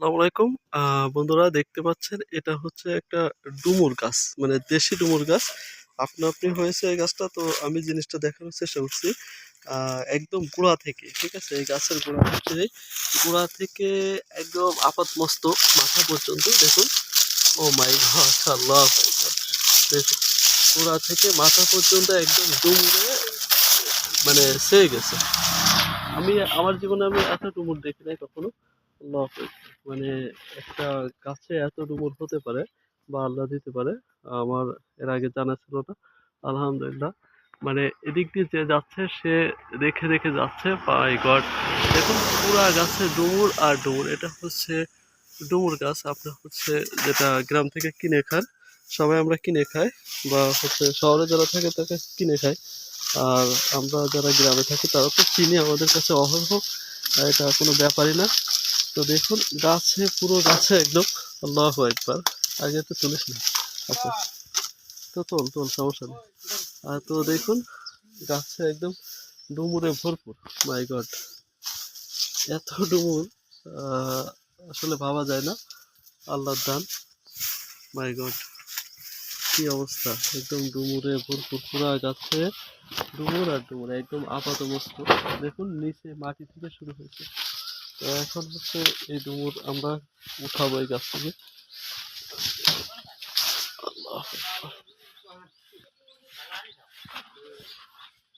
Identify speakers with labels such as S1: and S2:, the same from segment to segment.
S1: আসসালামু আলাইকুম। বন্ধুরা দেখতে পাচ্ছেন, এটা হচ্ছে একটা ডুমুর গাছ মানে দেশি ডুমুর গাছ। আপনা আপনি হয়েছে এই গাছটা, তো আমি জিনিসটা দেখানোর চেষ্টা করছি। একদম গোড়া থেকে, ঠিক আছে? এই গাছের গোড়া থেকে গোড়া থেকে একদম আপাত মস্ত মাথা পর্যন্ত, দেখুন। ও মাই গড, আল্লাহ দেখুন। গোড়া থেকে মাথা পর্যন্ত একদম ডুমুরে মানে সেয়ে গেছে। আমি, আমার জীবনে আমি এত ডুমুর দেখি নাই কখনো। আল্লাহ মানে একটা গাছে এত ডুমুর হতে পারে বা আল্লাহ দিতে পারে, আমার এর আগে জানা ছিল না, আলহামদুলিল্লাহ। মানে এদিক দিয়ে যে যাচ্ছে, সে দেখে দেখে যাচ্ছে বাই গড দেখুন, পুরা গাছে ডুমুর আর ডুমুর। এটা হচ্ছে ডুমুর গাছ আপনার হচ্ছে যেটা গ্রাম থেকে কিনে খান, সবাই আমরা কিনে খাই বা হচ্ছে শহরে যারা থাকে তাকে কিনে খায় আর আমরা যারা গ্রামে থাকি তারা তো চিনি, আমাদের কাছে অহরহ এটা কোনো ব্যাপারই না। তো দেখুন, গাছে, পুরো গাছে একদম আল্লাহ একবার। আগে তো তুলিস না। আচ্ছা। তো তোল তোল, সমস্যা নেই। আর তো দেখুন, গাছে একদম ডুমুরে ভরপুর। মাই গড এত ডুমুর আসলে ভাবা যায় না। আল্লাহর দান। মাই গড কি অবস্থা। একদম ডুমুরে ভরপুর। পুরা গাছে ডুমুর আর ডুমুর, একদম আপাত মস্ত দেখুন, নিচে মাটি থেকে শুরু হয়েছে। তো এখন হচ্ছে এই ডুমুর আমরা উঠাবো এই গাছ থেকে।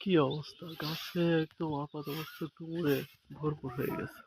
S1: কি অবস্থা? গাছে একদম আপাত অবস্থা ডুমুরে ভরপুর হয়ে গেছে।